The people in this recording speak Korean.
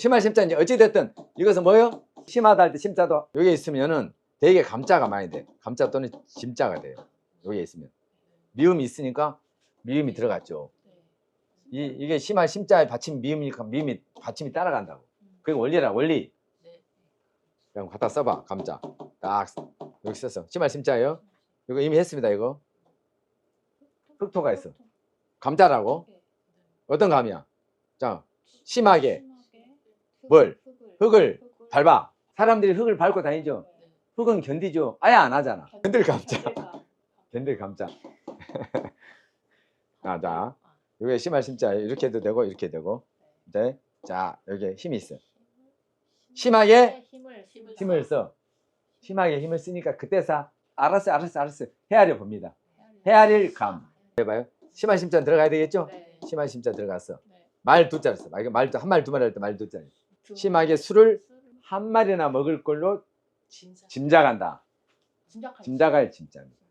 심할 심자 이제 어찌 됐든 이것은 뭐요? 심하다 할 때 심자도 여기 있으면은 대개 감자가 많이 돼. 감자 또는 짐자가 돼요. 여기 있으면 미음이 있으니까 미음이 들어갔죠. 이 이게 심할 심자의 받침 미음이니까 미음이 받침이 따라간다고. 그게 원리라 원리. 그럼 갖다 써봐 감자. 딱 여기 썼어. 심할 심자예요. 이거 이미 했습니다 이거. 흑토가 있어. 감자라고? 어떤 감이야? 자 심하게 뭘? 흙을 밟아. 사람들이 흙을 밟고 다니죠. 흙은 견디죠. 아예 안 하잖아. 견딜 감자. 견딜 감자. 아, 자, 이게 심할 심자 이렇게 해도 되고 이렇게 되고. 네. 자, 여기 힘이 있어. 심하게 힘을 써. 심하게 힘을 쓰니까 그때서 알았어, 알았어, 알았어. 헤아려 봅니다. 헤아릴 감. 해봐요. 심할 심자 들어가야 되겠죠? 네. 심할 심자 들어갔어. 네. 말두 자리 써. 말, 말, 한 말, 두 마리 할때 말 두 자리. 심하게 술을 한 마리나 먹을 걸로 짐작 짐작한다. 짐작할 짐작할 짐자입니다.